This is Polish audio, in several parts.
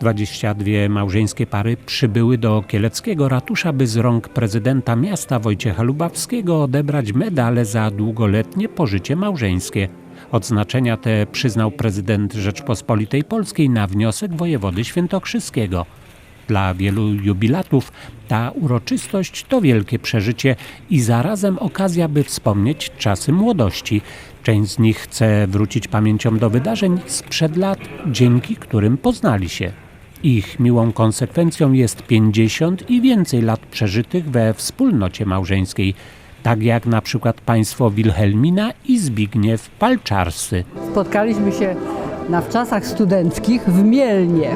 22 małżeńskie pary przybyły do kieleckiego ratusza, by z rąk prezydenta miasta Wojciecha Lubawskiego odebrać medale za długoletnie pożycie małżeńskie. Odznaczenia te przyznał prezydent Rzeczpospolitej Polskiej na wniosek wojewody świętokrzyskiego. Dla wielu jubilatów ta uroczystość to wielkie przeżycie i zarazem okazja, by wspomnieć czasy młodości. Część z nich chce wrócić pamięcią do wydarzeń sprzed lat, dzięki którym poznali się. Ich miłą konsekwencją jest 50 i więcej lat przeżytych we wspólnocie małżeńskiej, tak jak na przykład państwo Wilhelmina i Zbigniew Palczarscy. Spotkaliśmy się na wczasach studenckich w Mielnie,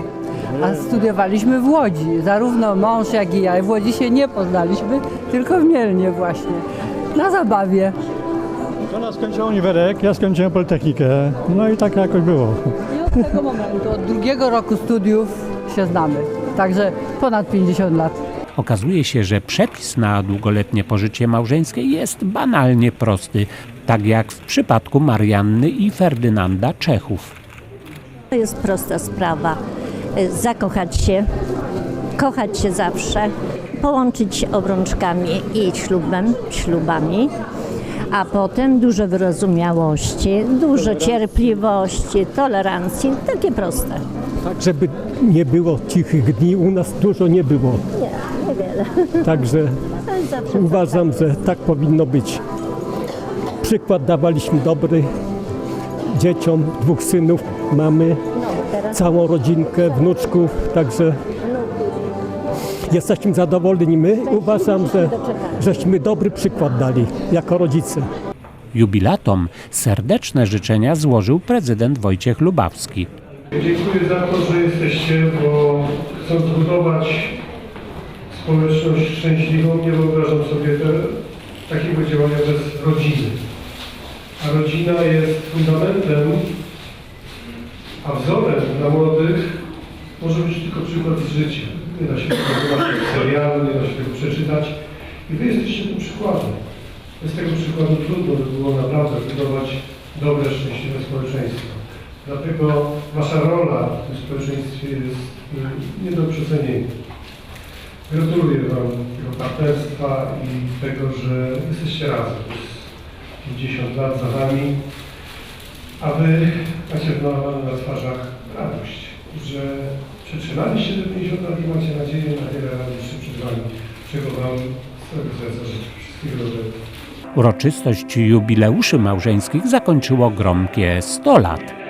a studiowaliśmy w Łodzi. Zarówno mąż, jak i ja. W Łodzi się nie poznaliśmy, tylko w Mielnie właśnie. Na zabawie. Ona skończyła uniwerek, ja skończyłem Politechnikę. No i tak jakoś było. I od tego momentu, od drugiego roku studiów się znamy. Także ponad 50 lat. Okazuje się, że przepis na długoletnie pożycie małżeńskie jest banalnie prosty, tak jak w przypadku Marianny i Ferdynanda Czechów. To jest prosta sprawa. Zakochać się, kochać się zawsze, połączyć się obrączkami i ślubem, ślubami, a potem dużo wyrozumiałości, dużo cierpliwości, tolerancji, takie proste. Tak, żeby nie było cichych dni, u nas dużo nie było. Nie, niewiele. Także uważam, że tak powinno być. Przykład dawaliśmy dobry dzieciom, dwóch synów mamy, no, całą rodzinkę, wnuczków, także jesteśmy zadowoleni. My uważam, że żeśmy dobry przykład dali jako rodzice. Jubilatom serdeczne życzenia złożył prezydent Wojciech Lubawski. Dziękuję za to, że jesteście, bo chcąc budować społeczność szczęśliwą, nie wyobrażam sobie te, takiego działania bez rodziny. A rodzina jest fundamentem, a wzorem dla młodych może być tylko przykład z życia. Nie da się serialu, nie da się tego przeczytać. I wy jesteście tym przykładem. Bez tego przykładu trudno by było naprawdę budować dobre, szczęśliwe społeczeństwo. Dlatego Wasza rola w tym społeczeństwie jest nie do przecenienia. Gratuluję Wam tego partnerstwa i tego, że jesteście razem. Jest 50 lat za Wami, a Wy macie na twarzach radość, że przetrzymaliście te 50 lat i macie nadzieję na wiele lat jeszcze przed Wami, czego Wam z całego serca życzę. Wszystkiego dobrego. Uroczystość jubileuszy małżeńskich zakończyło gromkie 100 lat.